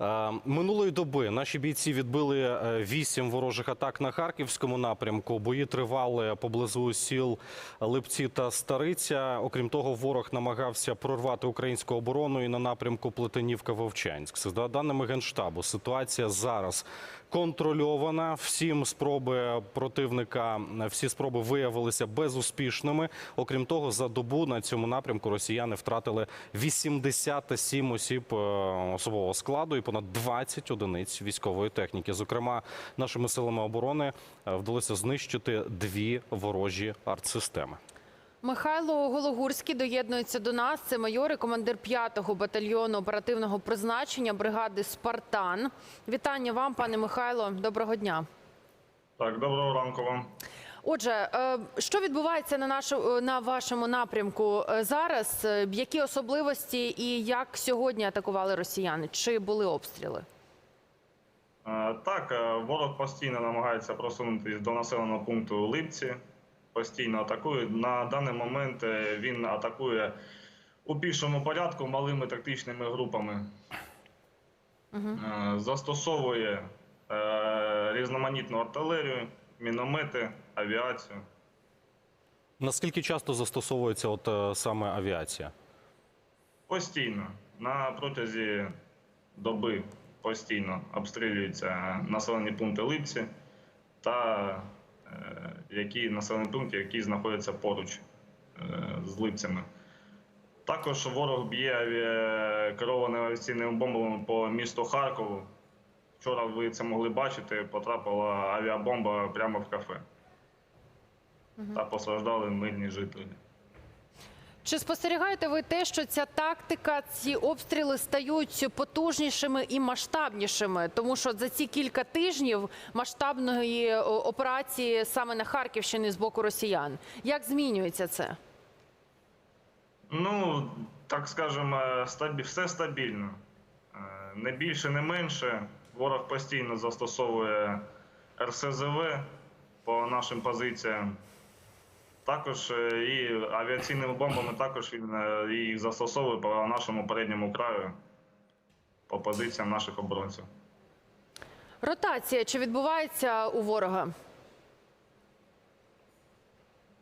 Е, Минулої доби наші бійці відбили е, вісім ворожих атак на харківському напрямку. Бої тривали поблизу сіл Липці та Стариця. Окрім того, ворог намагався прорвати українську оборону і на напрямку Плетенівка-Вовчанськ. За даними генштабу, ситуація зараз контрольована. Всім спроби противника, всі спроби виявилися безуспішними. Окрім того, за добу на цьому напрямку росіяни втратили 87 осіб е, особового складу і понад 20 одиниць військової техніки. Зокрема, нашими силами оборони е, вдалося знищити дві ворожі артсистеми. Михайло Гологурський доєднується до нас. Це майор і командир 5-го батальйону оперативного призначення бригади Спартан. Вітання вам, пане Михайло. Доброго дня. Так, доброго ранку вам. Отже, е, що відбувається на нашу на вашому напрямку е, зараз? Е, Які особливості і як сьогодні атакували росіяни? Чи були обстріли? Е, Так, е, ворог постійно намагається просунутися до населеного пункту Липці. Постійно атакує. На даний момент е, він атакує у пішому порядку малими тактичними групами. Е, Застосовує е, різноманітну артилерію, міномети, авіацію. Наскільки часто застосовується от е, саме авіація? Постійно на протязі доби постійно обстрілюються населені пункти Липці та е, які населені пункти, які знаходяться поруч е, з Липцями. Також ворог б'є авіа- керованими авіаційними бомбами по місту Харкову. Вчора ви це могли бачити, потрапила авіабомба прямо в кафе. Та постраждали мирні жителі. Чи спостерігаєте ви те, що ця тактика, ці обстріли стають потужнішими і масштабнішими? Тому що за ці кілька тижнів масштабної операції саме на Харківщині з боку росіян. Як змінюється це? Ну, так скажемо, стабі... все стабільно. Е, Не більше, не менше. Ворог постійно застосовує РСЗВ по нашим позиціям. Також е, і авіаційними бомбами також він е, їх застосовує по нашому передньому краю, по позиціям наших оборонців. Ротація чи відбувається у ворога?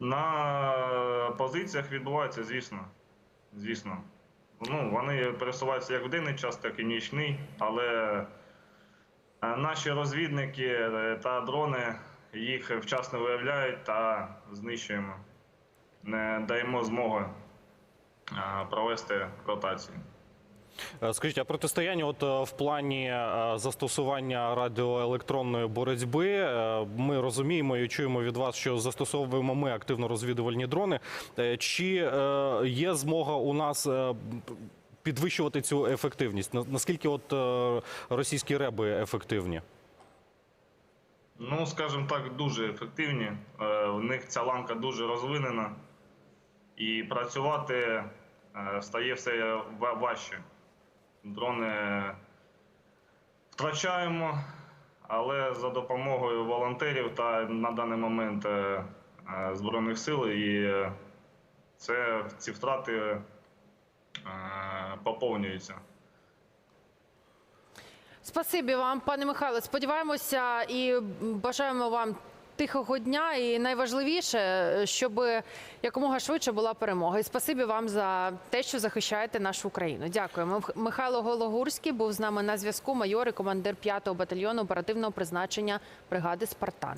На позиціях відбувається, звісно. Звісно. Ну, вони пересуваються як в денний час, так і нічний, але е, наші розвідники та дрони їх вчасно виявляють та знищуємо. Не даємо змоги провести ротацію. Е, Скажіть, а протистояння, от е, в плані е, застосування радіоелектронної боротьби, ми розуміємо і чуємо від вас, що застосовуємо ми активно розвідувальні дрони. Чи є змога у нас підвищувати цю ефективність? На- Наскільки от російські реби ефективні? Ну, скажімо так, дуже ефективні. Е, В них ця ланка дуже розвинена, і працювати е, стає все важче. Дрони втрачаємо, але за допомогою волонтерів та на даний момент е, е, Збройних сил і е, це ці втрати е, поповнюються. Спасибі вам, пане Михайло. Сподіваємося і бажаємо вам тихого дня. І найважливіше, щоб якомога швидше була перемога. І спасибі вам за те, що захищаєте нашу Україну. Дякуємо. Михайло Гологурський був з нами на зв'язку. Майор і командир 5-го батальйону оперативного призначення бригади Спартан.